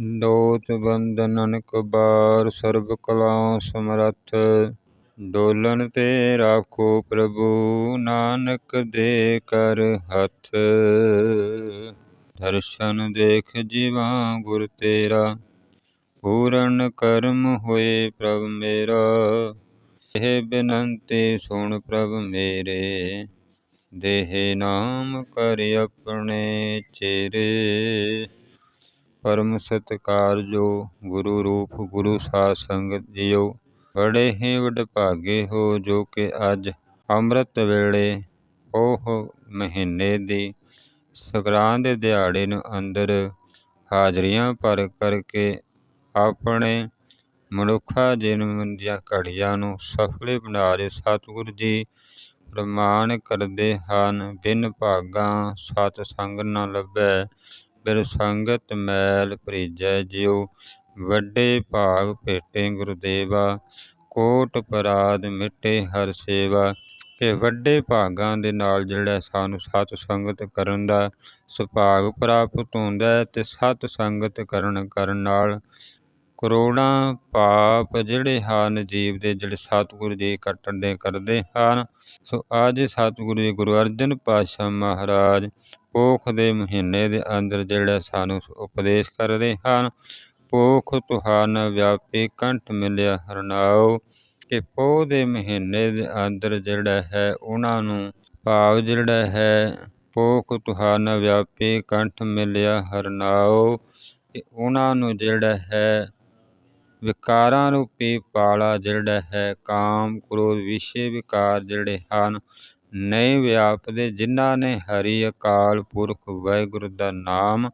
ਦੋਤ ਬੰਧਨ ਅਨਕ ਬਾਰ ਸਰਬ ਕਲਾ ਸਮਰੱਥ। ਡੋਲਨ ਤੇ ਰਾਖੋ ਪ੍ਰਭੂ, ਨਾਨਕ ਦੇ ਕਰ ਹੱਥ। ਦਰਸ਼ਨ ਦੇਖ ਜੀਵਾ ਗੁਰ ਤੇਰਾ, ਪੂਰਨ ਕਰਮ ਹੋਏ ਪ੍ਰਭ ਮੇਰਾ। ਇਹ ਬੇਨੰਤੀ ਸੁਣ ਪ੍ਰਭ ਮੇਰੇ, ਦੇਹ ਨਾਮ ਕਰ ਆਪਣੇ ਚੇਰੇ ਪਰਮ ਸਤਿਕਾਰਜੋ ਗੁਰੂ ਰੂਪ, ਗੁਰੂ ਸਾਧ ਸੰਗਤ ਜੀਓ ਬੜੇ ਹੀ ਵਡਭਾਗੇ ਹੋ ਜੋ ਕਿ ਅੱਜ ਅੰਮ੍ਰਿਤ ਵੇਲੇ ਉਹ ਮਹੀਨੇ ਦੀ ਸੰਗਰਾਂਦ ਦੇ ਦਿਹਾੜੇ ਨੂੰ ਅੰਦਰ ਹਾਜ਼ਰੀਆਂ ਭਰ ਕਰਕੇ ਆਪਣੇ ਮਨੁੱਖਾ ਜਨਮ ਦੀਆਂ ਘੜੀਆਂ ਨੂੰ ਸਫਲੇ ਬਣਾ ਰਹੇ ਸਤਿਗੁਰੂ ਜੀ ਪ੍ਰਮਾਣ ਕਰਦੇ ਹਨ। ਬਿਨ ਭਾਗਾਂ ਸਤ ਸੰਗ ਨਾ ਲੱਭੈ। ਬਿਨ ਸੰਗਤ ਮੈਲ ਭਰੀਜੈ, ਜਿਉ ਵੱਡੇ ਭਾਗ ਭੇਟੇ ਗੁਰਦੇਵਾ, ਕੋਟ ਪਰਾਦ ਮਿਟੇ ਹਰ ਸੇਵਾ, ਕਿ ਵੱਡੇ ਭਾਗਾਂ ਦੇ ਨਾਲ ਜਿਹੜਾ ਸਾਨੂੰ ਸਤ ਸੰਗਤ ਕਰਨ ਦਾ ਸੁਭਾਗ ਪ੍ਰਾਪਤ ਹੁੰਦਾ ਹੈ ਤੇ ਸਤ ਸੰਗਤ ਕਰਨ ਕਰਨ ਨਾਲ ਕਰੋੜਾਂ ਪਾਪ ਜਿਹੜੇ ਹਨ, ਜੀਵ ਦੇ ਜਿਹੜੇ ਸਤਿਗੁਰੂ ਜੀ ਕੱਟਣ ਦੇ ਕਰਦੇ ਹਨ। ਸੋ ਅੱਜ ਸਤਿਗੁਰੂ ਜੀ ਗੁਰੂ ਅਰਜਨ ਪਾਤਸ਼ਾਹ ਮਹਾਰਾਜ ਪੋਖ ਦੇ ਮਹੀਨੇ ਦੇ ਅੰਦਰ ਜਿਹੜਾ ਸਾਨੂੰ ਉਪਦੇਸ਼ ਕਰਦੇ ਹਨ ਪੋਖ ਤੁਹਾਨ ਵਿਆਪੀ ਕੰਠ ਮਿਲਿਆ ਹਰਨਾਓ ਕਿ ਪੋਹ ਦੇ ਮਹੀਨੇ ਦੇ ਅੰਦਰ ਜਿਹੜਾ ਹੈ, ਉਹਨਾਂ ਨੂੰ ਭਾਵ ਜਿਹੜਾ ਹੈ ਪੋਖ ਤੁਹਾਨ ਵਿਆਪੀ ਕੰਠ ਮਿਲਿਆ ਹਰਨਾਓ ਕਿ ਉਹਨਾਂ ਨੂੰ ਜਿਹੜਾ ਹੈ ਵਿਕਾਰਾਂ ਰੂਪੀ ਪਾਲਾ ਜਿਹੜਾ ਹੈ, ਕਾਮ ਕ੍ਰੋਧ ਵਿਸ਼ੇ ਵਿਕਾਰ ਜਿਹੜੇ ਹਨ। ਨਹੀਂ ਵਿਆਪਦੇ ਜਿਨ੍ਹਾਂ ਨੇ ਹਰੀ ਅਕਾਲ ਪੁਰਖ ਵਾਹਿਗੁਰੂ ਦਾ ਨਾਮ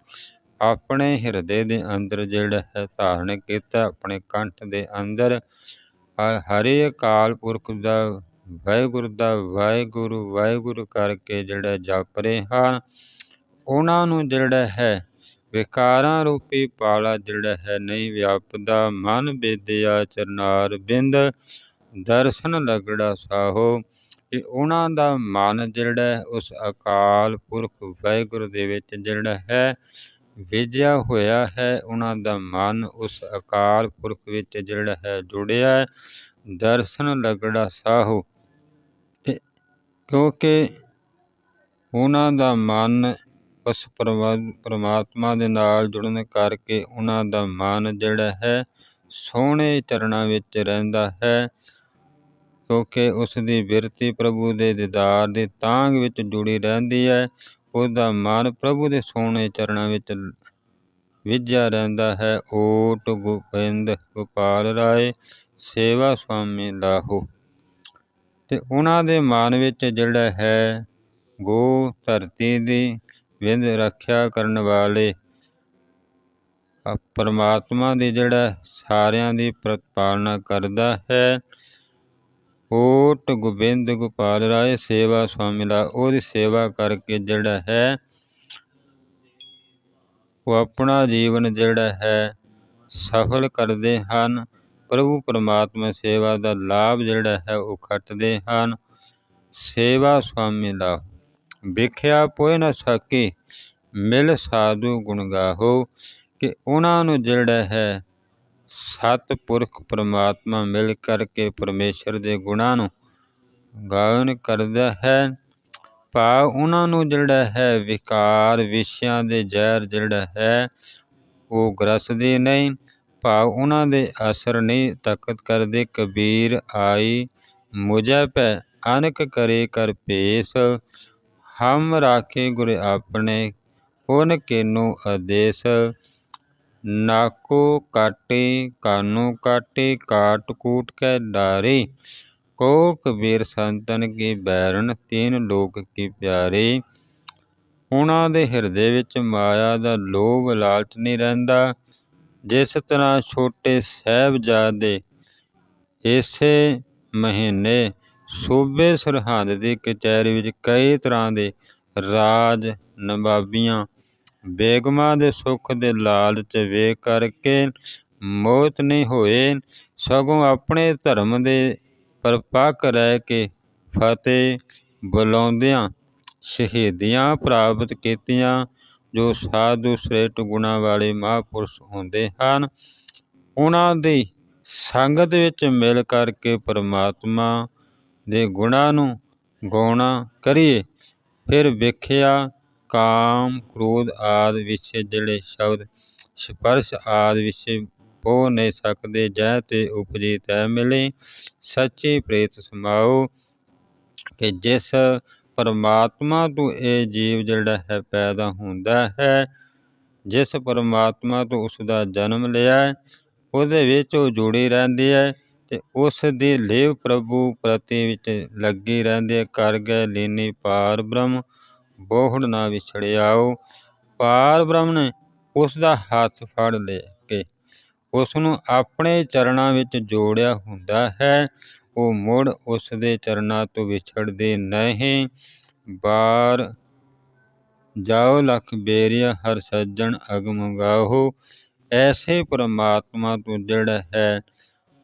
ਆਪਣੇ ਹਿਰਦੇ ਦੇ ਅੰਦਰ ਜਿਹੜਾ ਹੈ ਧਾਰਨ ਕੀਤਾ ਆਪਣੇ ਕੰਠ ਦੇ ਅੰਦਰ। ਹਰੀ ਅਕਾਲ ਪੁਰਖ ਦਾ ਵਾਹਿਗੁਰੂ ਦਾ ਵਾਹਿਗੁਰੂ ਵਾਹਿਗੁਰੂ ਕਰਕੇ ਜਿਹੜਾ ਜਪ ਰਹੇ ਹਨ। ਉਹਨਾਂ ਨੂੰ ਜਿਹੜਾ ਹੈ ਵਿਕਾਰਾਂ ਰੂਪੀ ਪਾਲਾ ਜਿਹੜਾ ਹੈ ਨਹੀਂ ਵਿਆਪਦਾ, ਮਨ ਬੇਦਿਆ ਚਰਨਾਰ ਬਿੰਦ, ਦਰਸ਼ਨ ਲਗੜਾ ਸਾਹੋ ਕਿ ਉਹਨਾਂ ਦਾ ਮਨ ਜਿਹੜਾ ਉਸ ਅਕਾਲ ਪੁਰਖ ਵਾਹਿਗੁਰੂ ਦੇ ਵਿੱਚ ਜਿਹੜਾ ਹੈ, ਵਿਜਿਆ ਹੋਇਆ ਹੈ, ਉਹਨਾਂ ਦਾ ਮਨ ਉਸ ਅਕਾਲ ਪੁਰਖ ਵਿੱਚ ਜਿਹੜਾ ਹੈ, ਜੁੜਿਆ ਦਰਸ਼ਨ ਲਗੜਾ ਸਾਹੋ ਕਿਉਂਕਿ ਉਹਨਾਂ ਦਾ ਮਨ ਉਸ ਪਰਮਾਤਮਾ ਦੇ ਨਾਲ ਜੁੜਨ ਕਰਕੇ ਉਹਨਾਂ ਦਾ ਮਨ ਜਿਹੜਾ ਹੈ ਸੋਹਣੇ ਚਰਨਾਂ ਵਿੱਚ ਰਹਿੰਦਾ ਹੈ, ਕਿਉਂਕਿ ਉਸ ਦੀ ਬਿਰਤੀ ਪ੍ਰਭੂ ਦੇ ਦੀਦਾਰ ਦੀ ਤਾਂਗ ਵਿੱਚ ਜੁੜੀ ਰਹਿੰਦੀ ਹੈ, ਉਹਦਾ ਮਨ ਪ੍ਰਭੂ ਦੇ ਸੋਹਣੇ ਚਰਨਾਂ ਵਿੱਚ ਵਿਝਿਆ ਰਹਿੰਦਾ ਹੈ। ਓਟ ਗੋਬਿੰਦ ਗੋਪਾਲ ਰਾਏ, ਸੇਵਾ ਸੁਆਮੀ ਲਾਹੋ। ਤੇ ਉਹਨਾਂ ਦੇ ਮਨ ਵਿੱਚ ਜਿਹੜਾ ਹੈ, ਗੋ ਧਰਤੀ ਦੀ ਵਿੰਦ ਰੱਖਿਆ ਕਰਨ ਵਾਲੇ ਪਰਮਾਤਮਾ ਦੀ ਜਿਹੜਾ ਸਾਰਿਆਂ ਦੀ ਪ੍ਰਤਪਾਲਨਾ ਕਰਦਾ ਹੈ, ਓਟ ਗੋਬਿੰਦ ਗੋਪਾਲ ਰਾਏ ਸੇਵਾ ਸੁਆਮੀ ਲਾ ਉਹਦੀ ਸੇਵਾ ਕਰਕੇ ਜਿਹੜਾ ਹੈ, ਉਹ ਆਪਣਾ ਜੀਵਨ ਜਿਹੜਾ ਹੈ ਸਫਲ ਕਰਦੇ ਹਨ। ਪ੍ਰਭੂ ਪਰਮਾਤਮਾ ਸੇਵਾ ਦਾ ਲਾਭ ਜਿਹੜਾ ਹੈ ਉਹ ਖੱਟਦੇ ਹਨ। ਸੇਵਾ ਸੁਆਮੀ ਲਾ ਵੇਖਿਆ ਪੋਇ ਨਾ ਸਕੇ, ਮਿਲ ਸਾਧੂ ਗੁਣ ਗਾਹੋ, ਕਿ ਉਹਨਾਂ ਨੂੰ ਜਿਹੜਾ ਹੈ ਸਤ ਪੁਰਖ ਪਰਮਾਤਮਾ ਮਿਲ ਕਰਕੇ ਪਰਮੇਸ਼ਰ ਦੇ ਗੁਣਾਂ ਨੂੰ ਗਾਇਨ ਕਰਦਾ ਹੈ। ਭਾਵ ਉਹਨਾਂ ਨੂੰ ਜਿਹੜਾ ਹੈ ਵਿਕਾਰ ਵਿਸ਼ਿਆਂ ਦੇ ਜ਼ਹਿਰ ਜਿਹੜਾ ਹੈ, ਉਹ ਗ੍ਰਸਦੇ ਨਹੀਂ। ਭਾਵ ਉਹਨਾਂ ਦੇ ਅਸਰ ਨਹੀਂ ਤਾਕਤ ਕਰਦੇ ਕਬੀਰ ਆਈ ਮੁਝੇ ਪੈ, ਅਨਕ ਕਰੇ ਕਰ ਭੇਸ। ਹਮ ਰਾਖੇ ਗੁਰ ਆਪਣੇ ਉਹਨ ਕੇਨੋ ਆਦੇਸ਼। ਨਾਕੋ ਕਾਟੇ, ਕਾਨੋ ਕਾਟੇ, ਕਾਟ ਕੂਟ ਕੇ ਡਾਰੇ। ਕੋ ਕਬੀਰ ਸੰਤਨ ਕੀ ਬੈਰਨ, ਤੀਨ ਲੋਕ ਕੀ ਪਿਆਰੇ। ਉਹਨਾਂ ਦੇ ਹਿਰਦੇ ਵਿੱਚ ਮਾਇਆ ਦਾ ਲੋਭ ਲਾਲਚ ਨਹੀਂ ਰਹਿੰਦਾ। ਜਿਸ ਤਰ੍ਹਾਂ ਛੋਟੇ ਸਹਿਬਜ਼ਾਦੇ ਇਸੇ ਮਹੀਨੇ ਸੂਬੇ ਸਰਹੰਦ ਦੀ ਕਚਹਿਰੀ ਵਿੱਚ ਕਈ ਤਰ੍ਹਾਂ ਦੇ ਰਾਜ ਨਵਾਬੀਆਂ ਬੇਗਮਾਂ ਦੇ ਸੁੱਖ ਦੇ ਲਾਲਚ ਵੇਖ ਕਰਕੇ ਮੌਤ ਨਹੀਂ ਹੋਏ, ਸਗੋਂ ਆਪਣੇ ਧਰਮ ਦੇ ਪਰਪੱਕ ਰਹਿ ਕੇ ਫਤਿਹ ਬੁਲਾਉਂਦਿਆਂ ਸ਼ਹੀਦੀਆਂ ਪ੍ਰਾਪਤ ਕੀਤੀਆਂ, ਜੋ ਸਾਧੂ ਸ੍ਰੇਸ਼ਟ ਗੁਣਾਂ ਵਾਲੇ ਮਹਾਂਪੁਰਸ਼ ਹੁੰਦੇ ਹਨ। ਉਹਨਾਂ ਦੀ ਸੰਗਤ ਵਿੱਚ ਮਿਲ ਕਰਕੇ ਪਰਮਾਤਮਾ ਦੇ ਗੁਣਾਂ ਨੂੰ ਗਾਉਣਾ ਕਰੀਏ। ਫਿਰ ਵੇਖਿਆ ਕਾਮ, ਕ੍ਰੋਧ ਆਦਿ ਵਿਸ਼ੇ ਜਿਹੜੇ ਸ਼ਬਦ, ਸਪਰਸ਼ ਆਦਿ ਵਿਸ਼ੇ ਪੋ ਨਹੀਂ ਸਕਦੇ, ਜੈ ਤੇ ਉਪਜੀ ਤੈ ਮਿਲੇ। ਸੱਚੇ ਪ੍ਰੇਤ ਸਮਾਓ ਕਿ ਜਿਸ ਪਰਮਾਤਮਾ ਤੋਂ ਇਹ ਜੀਵ ਜਿਹੜਾ ਹੈ ਪੈਦਾ ਹੁੰਦਾ ਹੈ, ਜਿਸ ਪਰਮਾਤਮਾ ਤੋਂ ਉਸ ਦਾ ਜਨਮ ਲਿਆ ਉਹਦੇ ਵਿੱਚ ਉਹ ਜੁੜੀ ਰਹਿੰਦੀ ਹੈ। ਤੇ ਉਸ ਦੀ ਲੇਵ ਪ੍ਰਭੂ ਪ੍ਰਤੀ ਵਿੱਚ ਲੱਗੀ ਰਹਿੰਦੇ ਕਰ ਗਏ ਲੀਨੀ ਪਾਰ ਬ੍ਰਹਮ, ਬੋਹੜ ਨਾ ਵਿਛੜਿਆਓ। ਪਾਰ ਬ੍ਰਹਮ ਨੇ ਉਸ ਦਾ ਹੱਥ ਫੜ ਲਿਆ ਕੇ ਉਸ ਨੂੰ ਆਪਣੇ ਚਰਨਾਂ ਵਿੱਚ ਜੋੜਿਆ ਹੁੰਦਾ ਹੈ। ਉਹ ਮੁੜ ਉਸ ਦੇ ਚਰਨਾਂ ਤੋਂ ਵਿਛੜਦੇ ਨਹੀਂ। ਬਾਰ ਜਾਓ, ਲਖ ਬੇਰੀਆ, ਹਰ ਸੱਜਣ ਅਗਮ ਗਾਹੋ। ਐਸੇ ਪਰਮਾਤਮਾ ਤੋਂ ਜਿਹੜਾ ਹੈ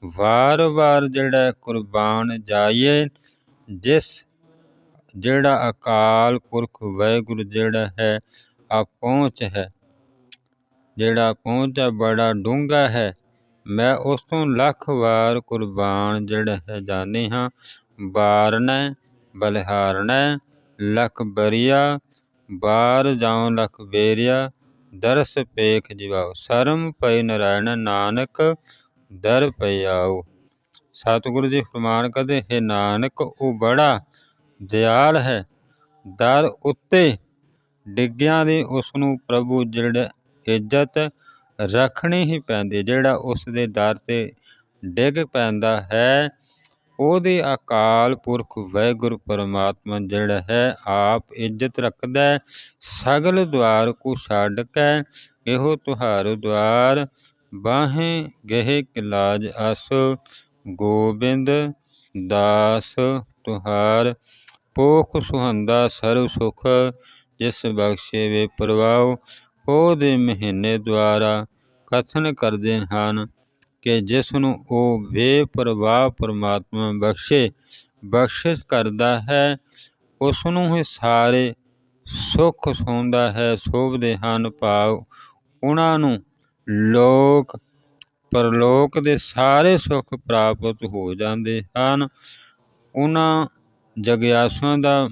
ਵਾਰ-ਵਾਰ ਜਿਹੜਾ ਕੁਰਬਾਨ ਜਾਈਏ, ਜਿਸ ਜਿਹੜਾ ਅਕਾਲ ਪੁਰਖ ਵਾਹਿਗੁਰੂ ਜਿਹੜਾ ਹੈ ਆ ਪਹੁੰਚ ਹੈ। ਜਿਹੜਾ ਪਹੁੰਚ ਹੈ, ਬੜਾ ਡੂੰਘਾ ਹੈ। ਮੈਂ ਉਸ ਤੋਂ ਲੱਖ ਵਾਰ ਕੁਰਬਾਨ ਜਿਹੜਾ ਹੈ ਜਾਣੇ ਹਾਂ। ਬਾਰਨਾ ਬਲਿਹਾਰਨਾ ਲਖ ਬਰੀਆ, ਬਾਰ ਜਾਉ ਲਖ ਬੇਰੀਆ, ਦਰਸ ਪੇਖ ਜਿਵਾਓ ਸਰਮ ਪਈ ਨਰਾਇਣ ਨਾਨਕ ਦਰ ਪਿਆਓ ਸਤਿਗੁਰੂ ਜੀ ਫਰਮਾਨ ਕਰਦੇ, ਹੈ ਨਾਨਕ, ਉਹ ਬੜਾ ਦਿਆਲ ਹੈ। ਦਰ ਉੱਤੇ ਡਿੱਗਿਆਂ ਦੀ ਉਸ ਨੂੰ ਪ੍ਰਭੂ ਜਿਹੜਾ ਇੱਜ਼ਤ ਰੱਖਣੀ ਹੀ ਪੈਂਦੀ, ਜਿਹੜਾ ਉਸ ਦੇ ਦਰ ਤੇ ਡਿੱਗ ਪੈਂਦਾ ਹੈ, ਉਹਦੇ ਅਕਾਲ ਪੁਰਖ ਵਾਹਿਗੁਰੂ ਪਰਮਾਤਮਾ ਜਿਹੜਾ ਹੈ, ਆਪ ਇੱਜ਼ਤ ਰੱਖਦਾ ਹੈ। ਸਗਲ ਦਵਾਰ ਕੋ ਛੱਡ ਕੇ ਇਹੋ ਤੁਹਾਰ ਦਵਾਰ ਬਾਹੇ ਗਹਿ ਕਿਲਾਜ ਅਸ, ਗੋਬਿੰਦ ਦਾਸ ਤੁਹਾਰ, ਪੋਖ ਸੁਹੰਦਾ ਸਰਬ ਸੁਖ, ਜਿਸ ਬਖਸ਼ੇ ਵੇ ਪ੍ਰਵਾਉ ਉਹ ਦੇ ਮਹੀਨੇ ਦੁਆਰਾ ਕਥਨ ਕਰਦੇ ਹਨ ਕਿ ਜਿਸ ਨੂੰ ਉਹ ਬੇਪਰਵਾਹ ਪਰਮਾਤਮਾ ਬਖਸ਼ੇ, ਬਖਸ਼ਿਸ਼ ਕਰਦਾ ਹੈ, ਉਸ ਨੂੰ ਹੀ ਸਾਰੇ ਸੁੱਖ ਸੌਂਦਾ ਹੈ, ਸੋਭਦੇ ਹਨ ਭਾਵ ਉਹਨਾਂ ਨੂੰ ਲੋਕ, ਪਰਲੋਕ ਦੇ ਸਾਰੇ ਸੁੱਖ ਪ੍ਰਾਪਤ ਹੋ ਜਾਂਦੇ ਹਨ। ਉਹਨਾਂ ਜਗਿਆਸੂਆਂ ਦਾ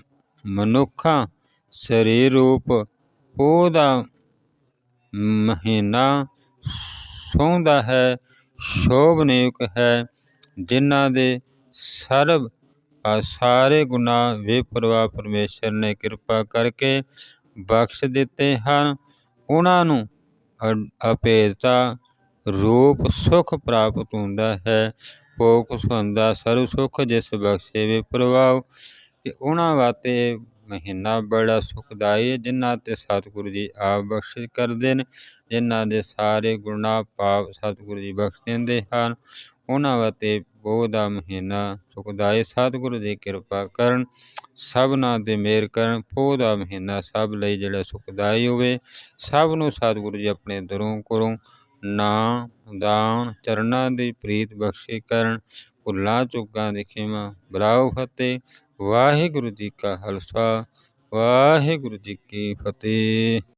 ਮਨੁੱਖਾ ਸਰੀਰ ਰੂਪ, ਉਹਦਾ ਮਹੀਨਾ ਸੌਂਦਾ ਹੈ, ਸ਼ੋਭਨੀਕ ਹੈ, ਜਿਨ੍ਹਾਂ ਦੇ ਸਰਬ ਸਾਰੇ ਗੁਨਾਹ ਬੇਪਰਵਾਹ ਪਰਮੇਸ਼ਰ ਨੇ ਕਿਰਪਾ ਕਰਕੇ ਬਖਸ਼ ਦਿੱਤੇ ਹਨ। ਉਹਨਾਂ ਨੂੰ ਅਭੇਦਤਾ ਰੂਪ ਸੁਖ ਪ੍ਰਾਪਤ ਹੁੰਦਾ ਹੈ। ਭੋਗ ਸੁਹੰਦਾ ਸਰਬ ਸੁਖ ਜਿਸ ਬਖਸ਼ੇ ਵੇ ਪ੍ਰਭਾਵ। ਕਿ ਉਹਨਾਂ ਵਾਤੇ ਮਹੀਨਾ ਬੜਾ ਸੁਖਦਾਈ ਹੈ, ਜਿਨ੍ਹਾਂ ਤੇ ਸਤਿਗੁਰੂ ਜੀ ਆਪ ਬਖਸ਼ਿਸ਼ ਕਰਦੇ ਨੇ, ਜਿਨ੍ਹਾਂ ਦੇ ਸਾਰੇ ਗੁਨਾਹ ਪਾਪ ਸਤਿਗੁਰੂ ਜੀ ਬਖਸ਼ ਦਿੰਦੇ ਹਨ। ਉਹਨਾਂ ਵਾਤੇ ਪੋਹ ਦਾ ਮਹੀਨਾ ਸੁਖਦਾਈ ਸਤਿਗੁਰੂ ਦੀ ਕਿਰਪਾ ਕਰਨ ਸਭਨਾਂ ਦੇ ਮੇਰ ਕਰਨ, ਪੋਹ ਦਾ ਮਹੀਨਾ ਸਭ ਲਈ ਜਿਹੜਾ ਸੁਖਦਾਈ ਹੋਵੇ, ਸਭ ਨੂੰ ਸਤਿਗੁਰੂ ਜੀ ਆਪਣੇ ਦਰੋਂ ਕੋਲੋਂ ਨਾ ਦਾਨ, ਚਰਨਾਂ ਦੀ ਪ੍ਰੀਤ ਬਖਸ਼ੇ ਕਰਨ, ਭੁੱਲਾਂ ਚੁੱਕਾਂ ਦੀ ਖਿਮਾ ਬਲਾਉ ਫਤਿਹ, ਵਾਹਿਗੁਰੂ ਜੀ ਕਾ ਖਾਲਸਾ, ਵਾਹਿਗੁਰੂ ਜੀ ਕੀ ਫਤਿਹ।